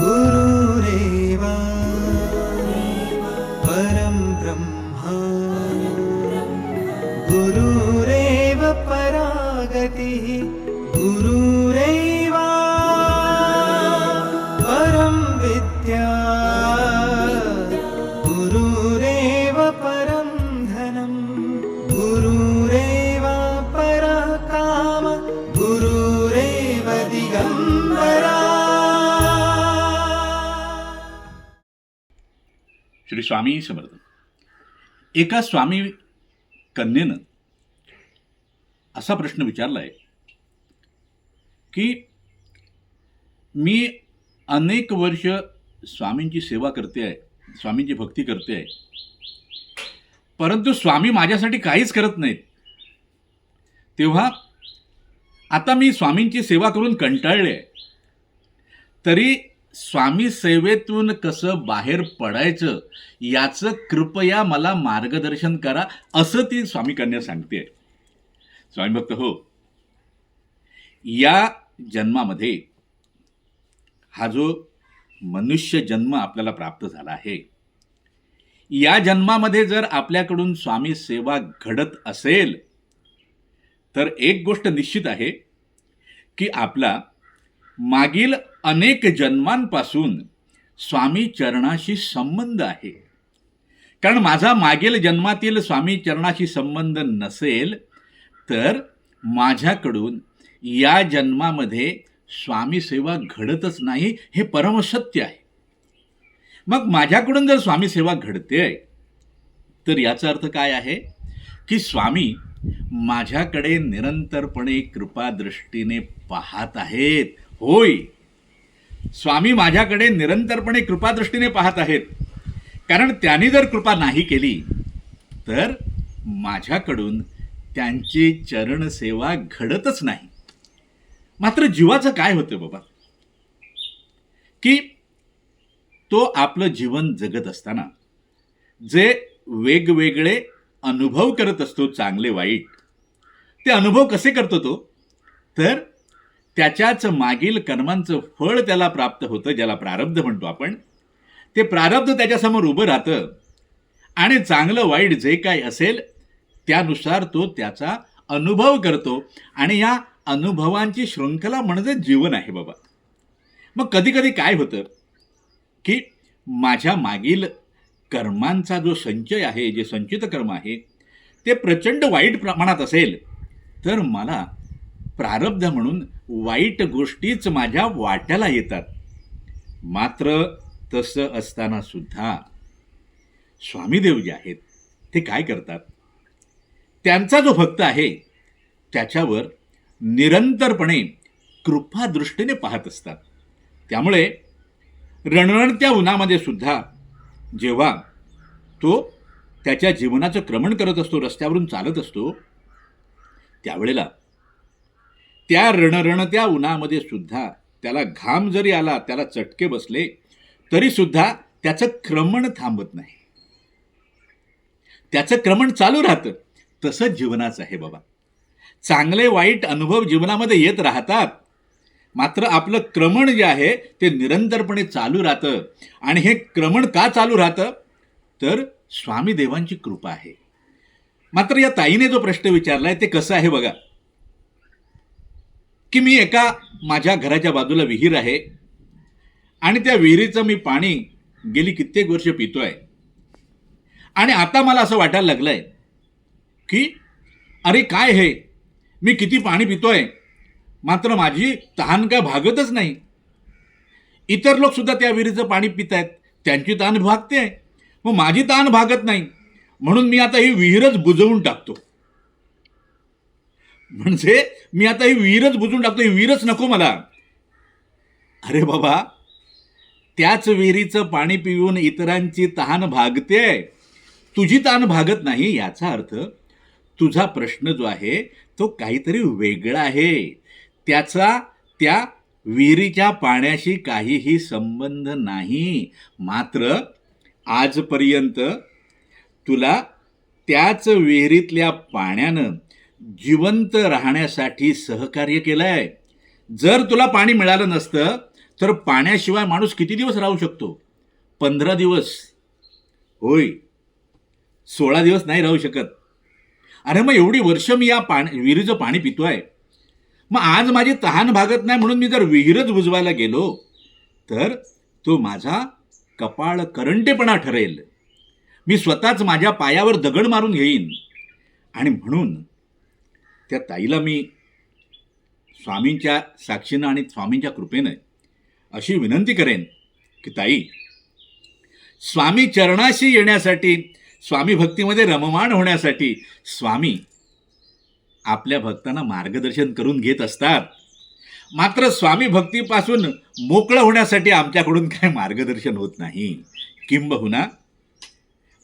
गुरुरेवा। परं ब्रह्मा। गुरुरेव परागतिः। गुरुरेवा परं विद्या। गुरुरेव परं धनं। गुरुरेव परः काम गुरुरेव दिगम्बरा श्री स्वामी समर्थ. एका स्वामी कन्येनं असा प्रश्न विचारला आहे की मी अनेक वर्ष स्वामींची सेवा करते आहे स्वामींची भक्ती करते आहे परंतु स्वामी माझ्यासाठी काहीच करत नाहीत. तेव्हा आता मी स्वामींची सेवा करून कंटाळले आहे. तरी स्वामी सेवेतून कसं बाहेर पडायचं याचं कृपया मला मार्गदर्शन करा असं ती स्वामी कन्या सांगते स्वामी भक्त हो. या जन्मामध्ये हा जो मनुष्य जन्म आपल्याला प्राप्त झाला आहे या जन्मामध्ये जर आपल्याकडून स्वामी सेवा घडत असेल तर एक गोष्ट निश्चित आहे की आपला मागील अनेक जन्मांपासून स्वामी चरणाशी संबंध आहे. कारण माझा मागील जन्मातील स्वामी चरणाशी संबंध नसेल तर माझ्याकडून या जन्मामध्ये स्वामी सेवा घडतच नाही हे परमसत्य आहे. मग माझ्याकडून जर स्वामी सेवा घडते तर याचा अर्थ काय आहे? की स्वामी माझ्याकडे निरंतरपणे कृपादृष्टीने पाहत आहेत. होय. स्वामी माझ्याकडे निरंतरपणे कृपादृष्टीने पाहत आहेत. कारण त्यांनी जर कृपा नाही केली तर माझ्याकडून त्यांची चरणसेवा घडतच नाही. मात्र जीवाचं काय होतं बाबा? की तो आपलं जीवन जगत असताना जे वेगवेगळे अनुभव करत असतो चांगले वाईट ते अनुभव कसे करतो तो? तर त्याच्याच मागील कर्मांचं फळ त्याला प्राप्त होतं ज्याला प्रारब्ध म्हणतो आपण. ते प्रारब्ध त्याच्यासमोर उभं राहतं. आणि चांगलं वाईट जे काय असेल त्यानुसार तो त्याचा अनुभव करतो. आणि या अनुभवांची शृंखला म्हणजे जीवन आहे बाबा. मग कधीकधी काय होतं? की माझ्या मागील कर्मांचा जो संचय आहे जे संचित कर्म आहे ते प्रचंड वाईट प्रमाणात असेल तर मला प्रारब्ध म्हणून वाईट गोष्टीच माझ्या वाट्याला येतात. मात्र तसं असताना सुद्धा स्वामीदेव जे आहेत ते काय करतात? त्यांचा जो भक्त आहे त्याच्यावर निरंतरपणे कृपादृष्टीने पाहत असतात. त्यामुळे रणरणत्या उन्हामध्ये सुद्धा जेव्हा तो त्याच्या जीवनाचं क्रमण करत असतो रस्त्यावरून चालत असतो त्यावेळेला त्या रणरणत्या उन्हामध्ये सुद्धा त्याला घाम जरी आला त्याला चटके बसले तरी सुद्धा त्याचं क्रमण थांबत नाही. त्याचं क्रमण चालू राहतं. तसंच जीवनाचं आहे बाबा. चांगले वाईट अनुभव जीवनामध्ये येत राहतात. मात्र आपलं क्रमण जे आहे ते निरंतरपणे चालू राहतं. आणि हे क्रमण का चालू राहतं? तर स्वामी देवांची कृपा आहे. मात्र या ताईने जो प्रश्न विचारलाय ते कसं आहे बघा. की मी एका माझ्या घराच्या बाजूला विहीर आहे आणि त्या विहिरीचं मी पाणी गेली कित्येक वर्ष पितो आहे आणि आता मला असं वाटायला लागलं आहे की अरे काय हे? मी किती पाणी पितो आहे मात्र माझी तहान काय भागतच नाही. इतर लोकसुद्धा त्या विहिरीचं पाणी पित आहेत त्यांची तहान भागते. मग माझी तहान भागत नाही. म्हणून मी आता ही विहीरच बुजवून टाकतो. म्हणजे मी आता ही विहीरच बुजून टाकतो ही विहीरच नको मला. अरे बाबा त्याच विहिरीचं पाणी पिऊन इतरांची तहान भागते. तुझी तहान भागत नाही याचा अर्थ तुझा प्रश्न जो आहे तो काहीतरी वेगळा आहे. त्याचा त्या विहिरीच्या पाण्याशी काहीही संबंध नाही. मात्र आजपर्यंत तुला त्याच विहिरीतल्या पाण्यानं जिवंत राहण्यासाठी सहकार्य केलं आहे जर तुला पाणी मिळालं नसतं तर पाण्याशिवाय माणूस किती दिवस राहू शकतो? पंधरा दिवस. होय. सोळा दिवस नाही राहू शकत. अरे मग एवढी वर्ष मी या पाणी विहिरीचं पाणी पितो आहे मग आज माझी तहान भागत नाही म्हणून मी जर विहीरच बुजवायला गेलो तर तो माझा कपाळ करंटेपणा ठरेल. मी स्वतःच माझ्या पायावर दगड मारून घेईन. आणि म्हणून त्या ताईला मी स्वामींच्या साक्षीनं आणि स्वामींच्या कृपेनं अशी विनंती करेन की ताई स्वामी चरणाशी येण्यासाठी स्वामी भक्तीमध्ये रममाण होण्यासाठी स्वामी आपल्या भक्तांना मार्गदर्शन करून घेत असतात. मात्र स्वामी भक्तीपासून मोकळं होण्यासाठी आमच्याकडून काय मार्गदर्शन होत नाही. किंबहुना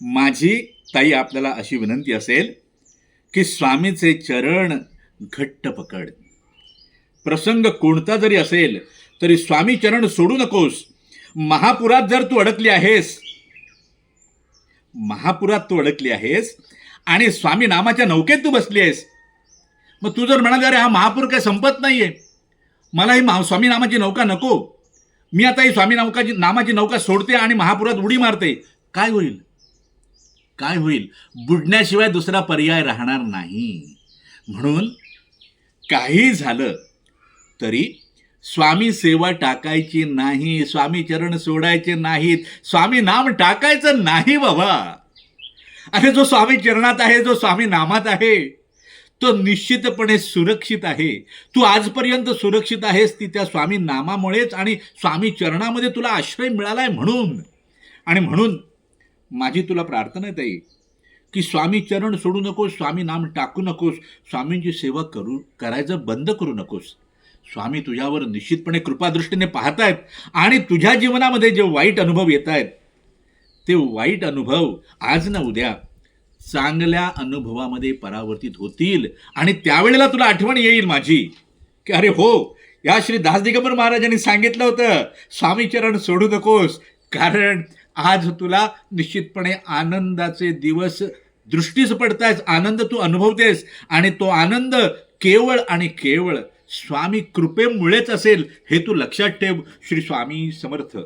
माझी ताई आपल्याला अशी विनंती असेल की स्वामीचे चरण घट्ट पकड. प्रसंग कोणता जरी असेल तरी स्वामी चरण सोडू नकोस. महापुरात जर तू अडकली आहेस महापुरात तू अडकली आहेस आणि स्वामी नामाच्या नौकेत तू बसली आहेस मग तू जर म्हणाल अरे हा महापूर काय संपत नाहीये. मला ही मा स्वामी नामाची नौका नको. मी आता ही स्वामी नौकाची नामाची नौका सोडते आणि महापुरात उडी मारते. काय होईल? काय होईल? बुडण्याशिवाय दुसरा पर्याय राहणार नाही. म्हणून काही झालं तरी स्वामी सेवा टाकायची नाही स्वामी चरण सोडायचे नाहीत स्वामी नाम टाकायचं नाही बाबा. अरे जो स्वामी चरणात आहे जो स्वामी नामात आहे तो निश्चितपणे सुरक्षित आहे. तू आजपर्यंत सुरक्षित आहेस ती त्या स्वामी नामामुळेच आणि स्वामी चरणामध्ये तुला आश्रय मिळाला आहे म्हणून. आणि म्हणून माझी तुला प्रार्थना आहे ताई की स्वामी चरण सोडू नकोस स्वामी नाम टाकू नकोस स्वामींची सेवा करू करायचं बंद करू नकोस. स्वामी तुझ्यावर निश्चितपणे कृपादृष्टीने पाहतायत आणि तुझ्या जीवनामध्ये जे वाईट अनुभव येत आहेत ते वाईट अनुभव आज ना उद्या चांगल्या अनुभवामध्ये परावर्तित होतील आणि त्यावेळेला तुला आठवण येईल माझी. की अरे हो या श्री दास दिगंबर महाराजांनी सांगितलं होतं स्वामीचरण सोडू नकोस कारण आज तुला निश्चितपणे आनंदाचे दिवस दृष्टीस पडतायस आनंद तू अनुभवतेस आणि तो आनंद केवळ आणि केवळ स्वामी कृपेमुळेच असेल हे तू लक्षात ठेव. श्री स्वामी समर्थ.